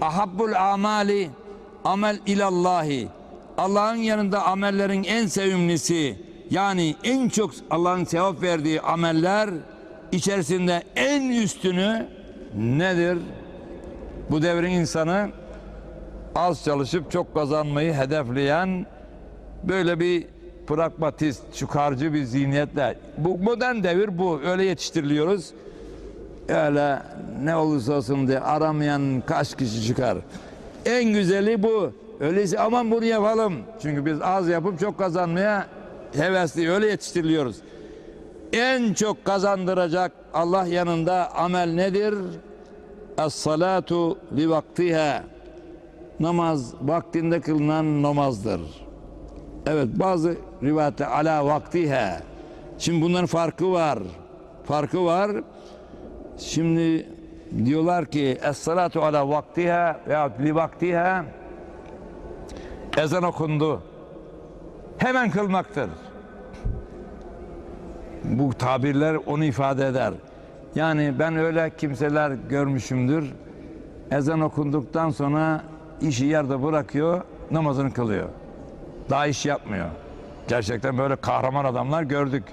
Ahabbul amali amel ilallahi. Allah'ın yanında amellerin en sevimlisi yani en çok Allah'ın sevap verdiği ameller içerisinde en üstünü nedir? Bu devrin insanı az çalışıp çok kazanmayı hedefleyen böyle bir pragmatist, çıkarcı bir zihniyetle. Bu modern devir bu. Öyle yetiştiriliyoruz. Öyle ne olursa olsun diye aramayan kaç kişi çıkar. En güzeli bu. Öyleyse aman bunu yapalım. Çünkü biz az yapıp çok kazanmaya hevesli öyle yetiştiriliyoruz. En çok kazandıracak Allah yanında amel nedir? Es-salatu li vaktiha. Namaz vaktinde kılınan namazdır. Evet bazı rivayette ala vaktiha. Şimdi bunların farkı var. Farkı var. Şimdi diyorlar ki es-salatu ala vaktiha veya li vaktiha ezan okundu. Hemen kılmaktır. Bu tabirler onu ifade eder. Yani ben öyle kimseler görmüşümdür. Ezan okunduktan sonra işi yerde bırakıyor, namazını kılıyor. Daha iş yapmıyor. Gerçekten böyle kahraman adamlar gördük.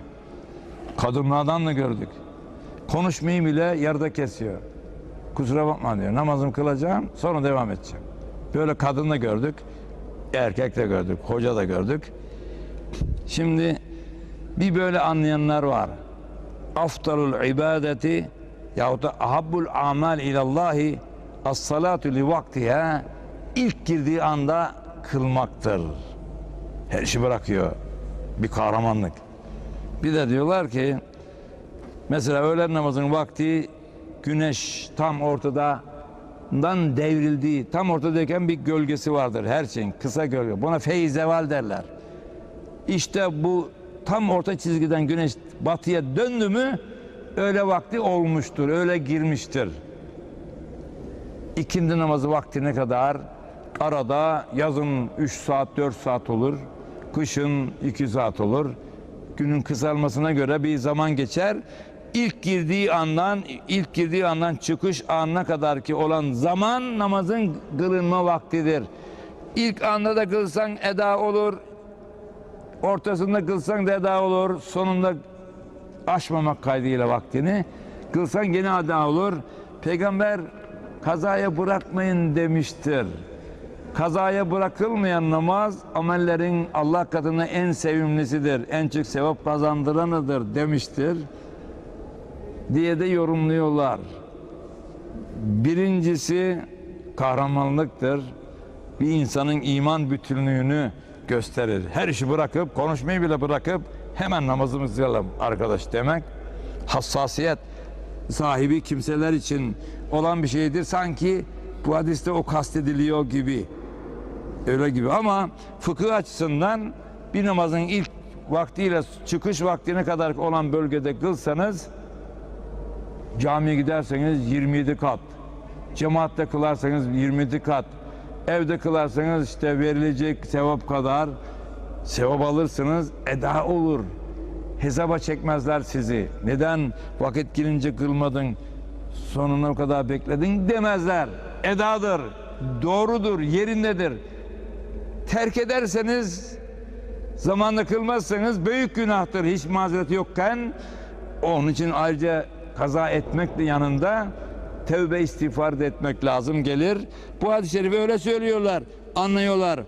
Kadınlardan da gördük. Konuşmayı bile yarıda kesiyor. Kusura bakma diyor. Namazımı kılacağım, sonra devam edeceğim. Böyle kadın da gördük. Erkek de gördük, hoca da gördük. Şimdi bir böyle anlayanlar var. Aftalul ibadeti yahut da ahabbul amal ilallahi as-salatu li vaktiha ilk girdiği anda kılmaktır. Her işi bırakıyor. Bir kahramanlık. Bir de diyorlar ki mesela öğlen namazının vakti güneş tam ortadan devrildiği, tam ortadayken bir gölgesi vardır her şeyin. Kısa gölge. Buna feyzeval derler. İşte bu tam orta çizgiden güneş batıya döndü mü öyle vakti olmuştur, öyle girmiştir. İkindi namazı vaktine kadar arada yazın 3 saat 4 saat olur. Kışın 2 saat olur. Günün kısalmasına göre bir zaman geçer. İlk girdiği andan ilk girdiği andan çıkış anına kadar ki olan zaman namazın kılınma vaktidir. İlk anda da kılsan eda olur. Ortasında kılsan da eda olur. Sonunda aşmamak kaydıyla vaktini. Kılsan gene eda olur. Peygamber kazaya bırakmayın demiştir. Kazaya bırakılmayan namaz amellerin Allah katında en sevimlisidir. En çok sevap kazandıranıdır demiştir. Diye de yorumluyorlar. Birincisi kahramanlıktır. Bir insanın iman bütünlüğünü gösterir. Her işi bırakıp, konuşmayı bile bırakıp hemen namazımızı kılalım arkadaş demek. Hassasiyet sahibi kimseler için olan bir şeydir. Sanki bu hadiste o kastediliyor gibi. Öyle gibi ama fıkıh açısından bir namazın ilk vaktiyle çıkış vaktine kadar olan bölgede kılsanız camiye giderseniz 27 kat. Cemaatte kılarsanız 27 kat. Evde kılarsanız işte verilecek sevap kadar sevap alırsınız. Eda olur. Hesaba çekmezler sizi. Neden vakit gelince kılmadın, sonuna kadar bekledin demezler. Edadır, doğrudur, yerindedir. Terk ederseniz, zamanla kılmazsanız büyük günahtır. Hiç mazereti yokken onun için ayrıca kaza etmek de yanında tevbe istiğfar etmek lazım gelir. Bu hadis-i şerifi öyle söylüyorlar, anlıyorlar.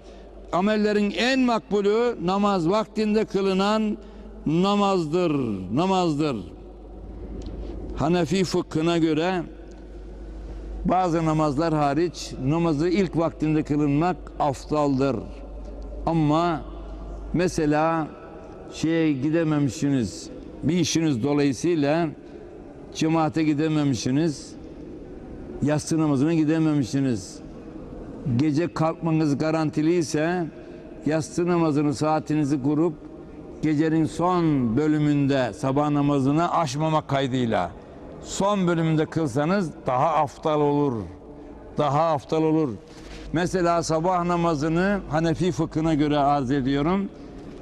Amellerin en makbulü namaz vaktinde kılınan namazdır, namazdır. Hanefi fıkhına göre bazı namazlar hariç namazı ilk vaktinde kılınmak aftaldır. Ama mesela şeye gidememişsiniz, bir işiniz dolayısıyla cemaate gidememişsiniz, yatsı namazına gidememişsiniz. Gece kalkmanız garantili ise yatsı namazını saatinizi kurup gecenin son bölümünde sabah namazını aşmamak kaydıyla son bölümünde kılsanız daha aftal olur. Daha aftal olur. Mesela sabah namazını Hanefi fıkhına göre arz ediyorum.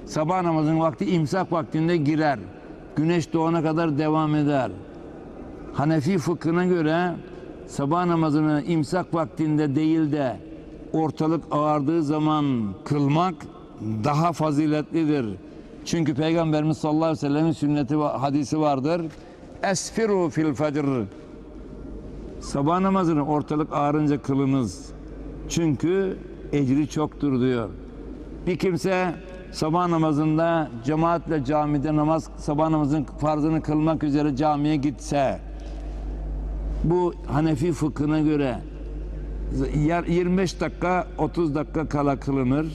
Sabah namazının vakti imsak vaktinde girer. Güneş doğana kadar devam eder. Hanefi fıkhına göre sabah namazını imsak vaktinde değil de ortalık ağardığı zaman kılmak daha faziletlidir. Çünkü Peygamberimiz sallallahu aleyhi ve sellem'in sünneti hadisi vardır. Esfiru fil fecr. Sabah namazını ortalık ağarınca kılınız. Çünkü ecri çoktur diyor. Bir kimse sabah namazında cemaatle camide namaz sabah namazının farzını kılmak üzere camiye gitse bu Hanefi fıkhına göre yer- 25 dakika 30 dakika kala kılınır.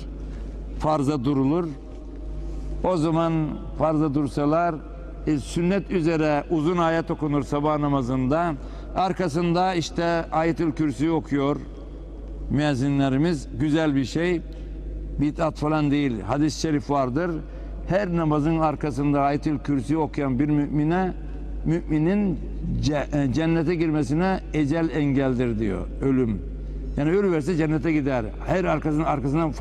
Farza durulur. O zaman farza dursalar e, sünnet üzere uzun ayet okunur sabah namazında. Arkasında işte ayetül kürsü okuyor müezzinlerimiz. Güzel bir şey. Bid'at falan değil. Hadis-i şerif vardır. Her namazın arkasında ayetül kürsü okuyan bir mümine müminin e, cennete girmesine ecel engeldir diyor. Ölüm. Yani ölüverse cennete gider. Her arkasının arkasından e,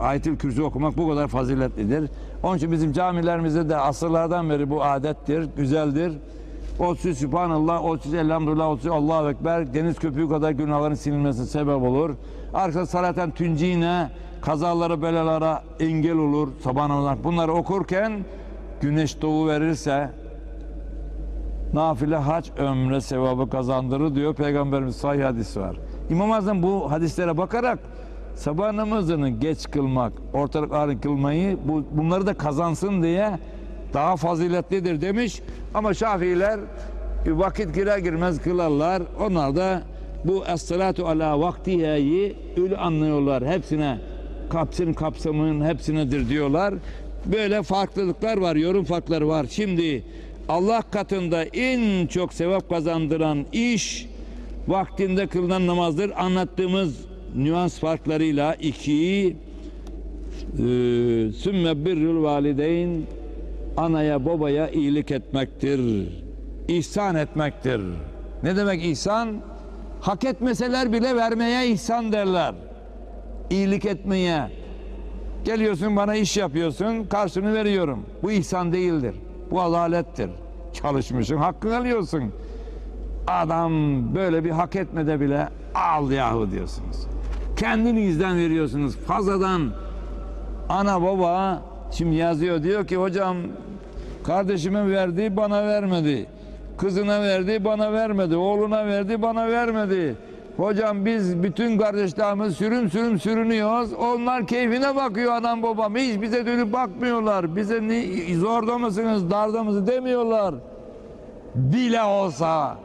ayetül kürsü okumak bu kadar faziletlidir. Onun için bizim camilerimizde de asırlardan beri bu adettir, güzeldir. Olsun Sübhanallah, olsun Elhamdülillah, olsun Allahu Ekber. Deniz köpüğü kadar günahların silinmesine sebep olur. Arkada salaten tüncine, kazalara, belalara engel olur. Namazı. Bunları okurken güneş doğu verirse nafile hac ömre sevabı kazandırır diyor Peygamberimiz sahih hadisi var. İmam Azam bu hadislere bakarak sabah namazını geç kılmak, ortalık ağrı kılmayı bu, bunları da kazansın diye daha faziletlidir demiş. Ama Şafiiler e, vakit girer girmez kılarlar. Onlar da bu es-salatu ala vaktiyeyi öyle anlıyorlar. Hepsine kapsın kapsamının hepsinedir diyorlar. Böyle farklılıklar var, yorum farkları var. Şimdi Allah katında en çok sevap kazandıran iş vaktinde kılınan namazdır. Anlattığımız nüans farklarıyla iki e, sümme birrül valideyn anaya babaya iyilik etmektir. İhsan etmektir. Ne demek ihsan? Hak etmeseler bile vermeye ihsan derler. İyilik etmeye. Geliyorsun bana iş yapıyorsun, karşını veriyorum. Bu ihsan değildir. Bu adalettir. Çalışmışsın, hakkını alıyorsun. Adam böyle bir hak etmede bile al yahu diyorsunuz. Kendinizden veriyorsunuz. Fazladan ana baba şimdi yazıyor diyor ki hocam kardeşime verdi bana vermedi. Kızına verdi bana vermedi. Oğluna verdi bana vermedi. Hocam biz bütün kardeşlerimiz sürüm sürüm sürünüyoruz. Onlar keyfine bakıyor anam babam. Hiç bize dönüp bakmıyorlar. Bize ne, zorda mısınız, darda mısınız demiyorlar. Bile olsa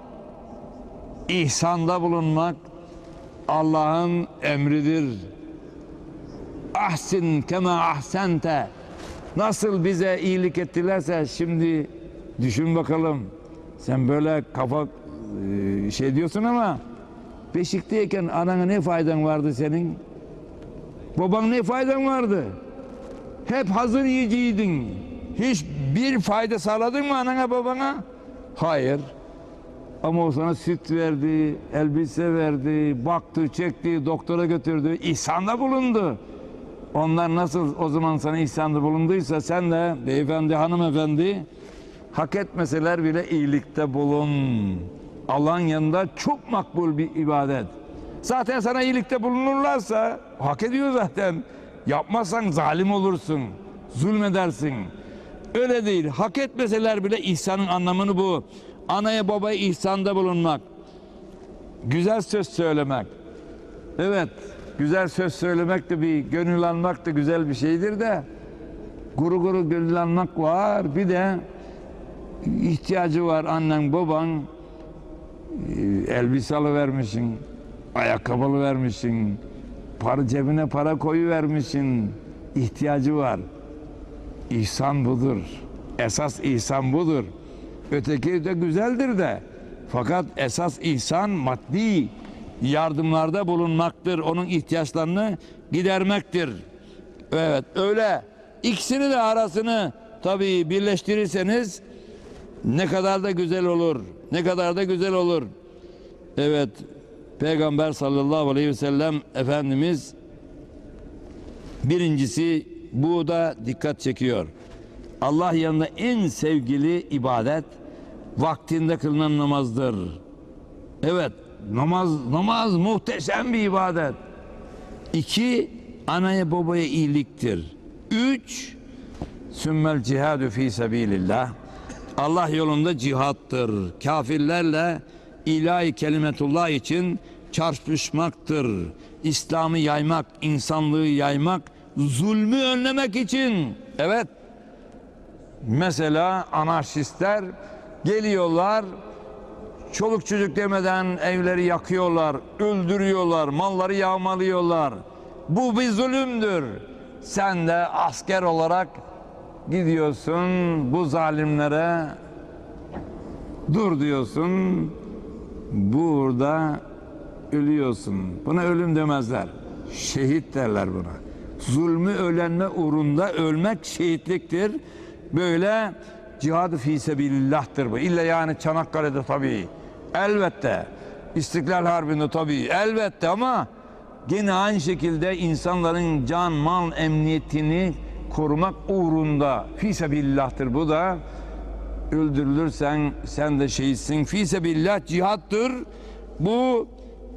ihsanda bulunmak Allah'ın emridir. Ahsin kema ahsente. Nasıl bize iyilik ettilerse şimdi düşün bakalım. Sen böyle kafa e, şey diyorsun ama beşikteyken anana ne faydan vardı senin? Baban ne faydan vardı? Hep hazır yiyiciydin. Hiç bir fayda sağladın mı anana babana? Hayır. Ama o sana süt verdi, elbise verdi, baktı, çekti, doktora götürdü, ihsanda bulundu. Onlar nasıl o zaman sana ihsanda bulunduysa sen de beyefendi, hanımefendi hak etmeseler bile iyilikte bulun. Allah'ın yanında çok makbul bir ibadet. Zaten sana iyilikte bulunurlarsa hak ediyor zaten. Yapmazsan zalim olursun, zulmedersin. Öyle değil. Hak etmeseler bile ihsanın anlamını bu. Anaya babaya ihsanda bulunmak. Güzel söz söylemek. Evet, güzel söz söylemek de bir gönül almak da güzel bir şeydir de guru guru gönül almak var. Bir de ihtiyacı var annen baban elbise alıvermişsin, ayakkabı alıvermişsin, para cebine para koyu vermişsin. ihtiyacı var. İhsan budur. Esas ihsan budur. Öteki de güzeldir de. Fakat esas ihsan maddi yardımlarda bulunmaktır. Onun ihtiyaçlarını gidermektir. Evet öyle. İkisini de arasını tabii birleştirirseniz ne kadar da güzel olur. Ne kadar da güzel olur. Evet. Peygamber sallallahu aleyhi ve sellem Efendimiz birincisi bu da dikkat çekiyor. Allah yanında en sevgili ibadet vaktinde kılınan namazdır. Evet, namaz namaz muhteşem bir ibadet. İki, anaya babaya iyiliktir. Üç, sümmel cihadu fi sebilillah. Allah yolunda cihattır. Kafirlerle ilahi kelimetullah için çarpışmaktır. İslam'ı yaymak, insanlığı yaymak, zulmü önlemek için. Evet. Mesela anarşistler geliyorlar, çoluk çocuk demeden evleri yakıyorlar, öldürüyorlar, malları yağmalıyorlar. Bu bir zulümdür. Sen de asker olarak gidiyorsun bu zalimlere dur diyorsun. Burada ölüyorsun. Buna ölüm demezler. Şehit derler buna. Zulmü ölenme uğrunda ölmek şehitliktir. Böyle cihad-ı fi sebilillah'tır bu. İlla yani Çanakkale'de tabii. Elbette. İstiklal Harbi'nde tabii. Elbette ama gene aynı şekilde insanların can, mal, emniyetini korumak uğrunda fi sebilillah'tır bu da öldürülürsen sen de şehitsin. Fi sebillah cihattır. Bu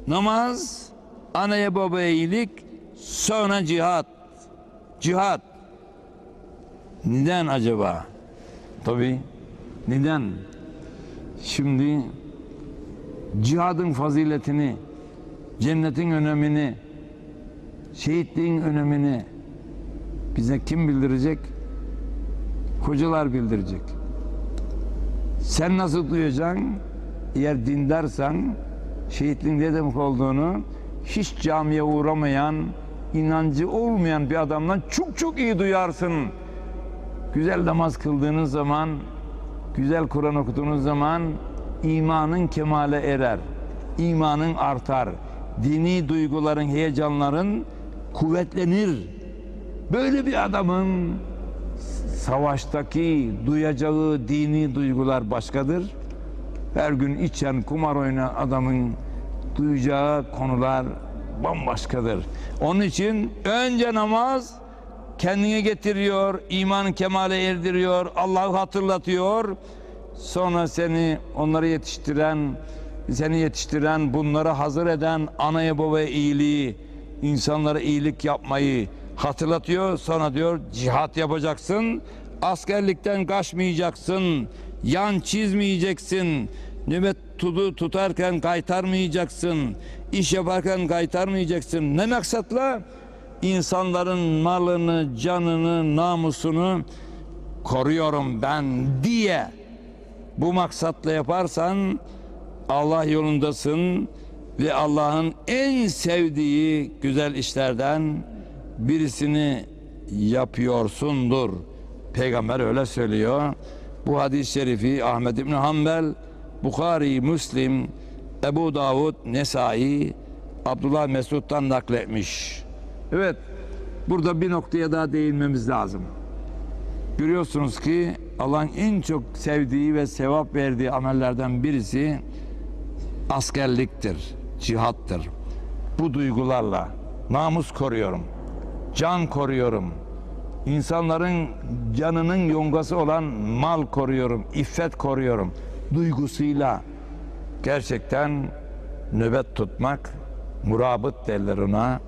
namaz, anaya babaya iyilik, sonra cihat. Cihat. Neden acaba? Tabii. Neden? Şimdi cihadın faziletini, cennetin önemini, şehitliğin önemini bize kim bildirecek? Hocalar bildirecek. Sen nasıl duyacaksın? Eğer dindarsan şehitliğin ne demek olduğunu hiç camiye uğramayan, inancı olmayan bir adamdan çok çok iyi duyarsın. Güzel namaz kıldığınız zaman, güzel Kur'an okuduğunuz zaman imanın kemale erer. İmanın artar. Dini duyguların, heyecanların kuvvetlenir. Böyle bir adamın savaştaki duyacağı dini duygular başkadır. Her gün içen kumar oynayan adamın duyacağı konular bambaşkadır. Onun için önce namaz kendine getiriyor, imanı kemale erdiriyor, Allah'ı hatırlatıyor. Sonra seni onları yetiştiren, seni yetiştiren, bunları hazır eden anaya babaya iyiliği, insanlara iyilik yapmayı hatırlatıyor. Sonra diyor cihat yapacaksın, askerlikten kaçmayacaksın, yan çizmeyeceksin, nöbet tutu tutarken kaytarmayacaksın, iş yaparken kaytarmayacaksın. Ne maksatla? İnsanların malını, canını, namusunu koruyorum ben diye bu maksatla yaparsan Allah yolundasın ve Allah'ın en sevdiği güzel işlerden birisini yapıyorsundur. Peygamber öyle söylüyor. Bu hadis-i şerifi Ahmed İbni Hanbel, Bukhari, Müslim, Ebu Davud, Nesai, Abdullah Mesud'dan nakletmiş. Evet, burada bir noktaya daha değinmemiz lazım. Görüyorsunuz ki Allah'ın en çok sevdiği ve sevap verdiği amellerden birisi askerliktir, cihattır. Bu duygularla namus koruyorum, can koruyorum, insanların canının yongası olan mal koruyorum, iffet koruyorum duygusuyla gerçekten nöbet tutmak, murabıt derler ona,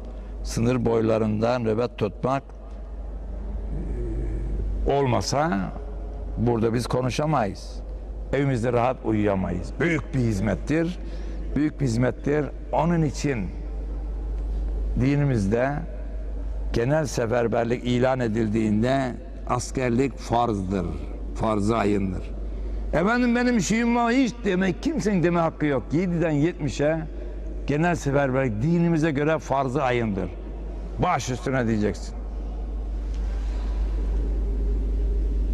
sınır boylarında nöbet tutmak olmasa burada biz konuşamayız. Evimizde rahat uyuyamayız. Büyük bir hizmettir. Büyük bir hizmettir. Onun için dinimizde genel seferberlik ilan edildiğinde askerlik farzdır. Farz-ı ayındır. Efendim benim şeyim var hiç demek kimsenin deme hakkı yok. 7'den 70'e genel seferberlik dinimize göre farz-ı ayındır. Baş üstüne diyeceksin.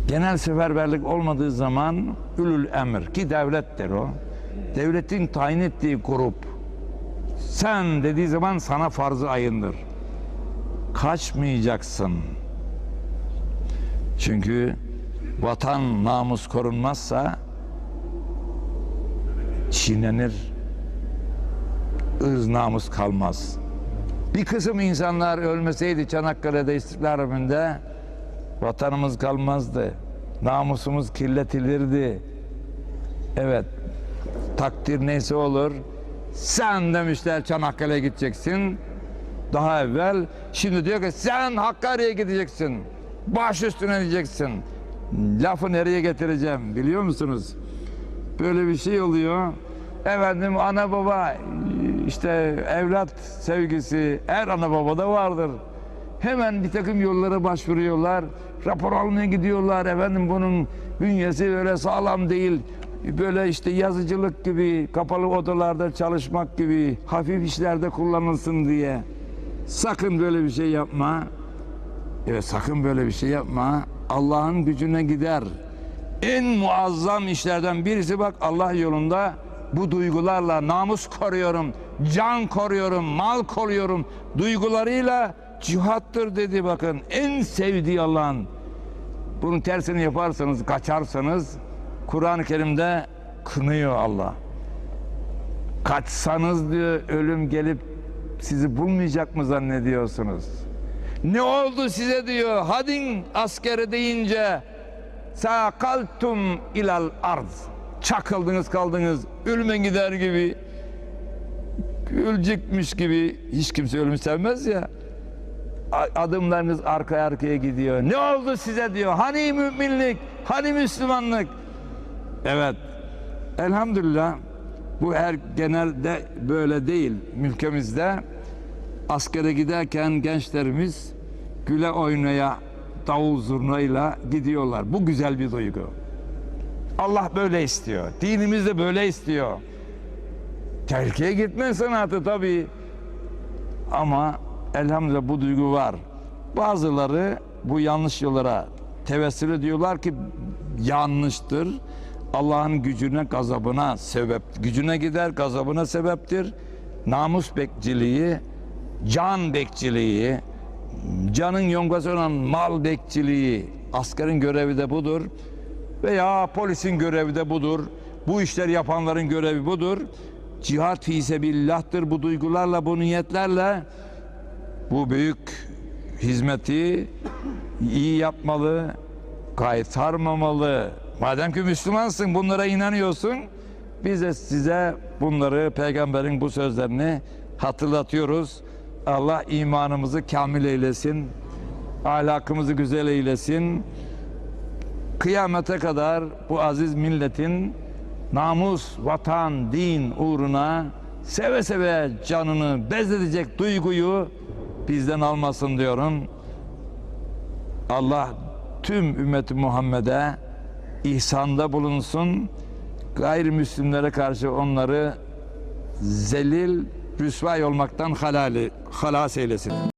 Genel seferberlik olmadığı zaman ülül emir ki devlettir o. Devletin tayin ettiği grup sen dediği zaman sana farz-ı ayındır. Kaçmayacaksın. Çünkü vatan namus korunmazsa çiğnenir. ırz namus kalmaz. Bir kısım insanlar ölmeseydi Çanakkale'de İstiklal Harbi'nde vatanımız kalmazdı. Namusumuz kirletilirdi. Evet. Takdir neyse olur. Sen demişler Çanakkale'ye gideceksin. Daha evvel. Şimdi diyor ki sen Hakkari'ye gideceksin. Baş üstüne diyeceksin. Lafı nereye getireceğim biliyor musunuz? Böyle bir şey oluyor. Efendim ana baba işte evlat sevgisi her ana babada vardır. Hemen bir takım yollara başvuruyorlar. Rapor almaya gidiyorlar. Efendim bunun bünyesi öyle sağlam değil. Böyle işte yazıcılık gibi, kapalı odalarda çalışmak gibi hafif işlerde kullanılsın diye. Sakın böyle bir şey yapma. Evet sakın böyle bir şey yapma. Allah'ın gücüne gider. En muazzam işlerden birisi bak Allah yolunda bu duygularla namus koruyorum, can koruyorum, mal koruyorum duygularıyla cihattır dedi bakın. En sevdiği Allah'ın. Bunun tersini yaparsanız, kaçarsanız Kur'an-ı Kerim'de kınıyor Allah. Kaçsanız diyor ölüm gelip sizi bulmayacak mı zannediyorsunuz? Ne oldu size diyor. Hadin askeri deyince sakaltum ilal arz. Çakıldınız kaldınız. Ölüme gider gibi. Ölecekmiş gibi. Hiç kimse ölümü sevmez ya. Adımlarınız arka arkaya gidiyor. Ne oldu size diyor. Hani müminlik, hani Müslümanlık. Evet. Elhamdülillah bu her genelde böyle değil ülkemizde. Askere giderken gençlerimiz güle oynaya davul zurnayla gidiyorlar. Bu güzel bir duygu. Allah böyle istiyor. Dinimiz de böyle istiyor. Tehlikeye gitme sanatı tabii. Ama elhamdülillah bu duygu var. Bazıları bu yanlış yollara tevessül ediyorlar ki yanlıştır. Allah'ın gücüne, gazabına sebep, gücüne gider, gazabına sebeptir. Namus bekçiliği, can bekçiliği, canın yongası olan mal bekçiliği, askerin görevi de budur. Veya polisin görevi de budur. Bu işler yapanların görevi budur. Cihat fi sebillah'tır bu duygularla, bu niyetlerle bu büyük hizmeti iyi yapmalı, kaytarmamalı. Madem ki Müslümansın, bunlara inanıyorsun, biz de size bunları, peygamberin bu sözlerini hatırlatıyoruz. Allah imanımızı kamil eylesin, ahlakımızı güzel eylesin. Kıyamete kadar bu aziz milletin namus, vatan, din uğruna seve seve canını bezledecek duyguyu bizden almasın diyorum. Allah tüm ümmeti Muhammed'e ihsanda bulunsun. Gayrimüslimlere karşı onları zelil, rüsvay olmaktan halali, halas eylesin.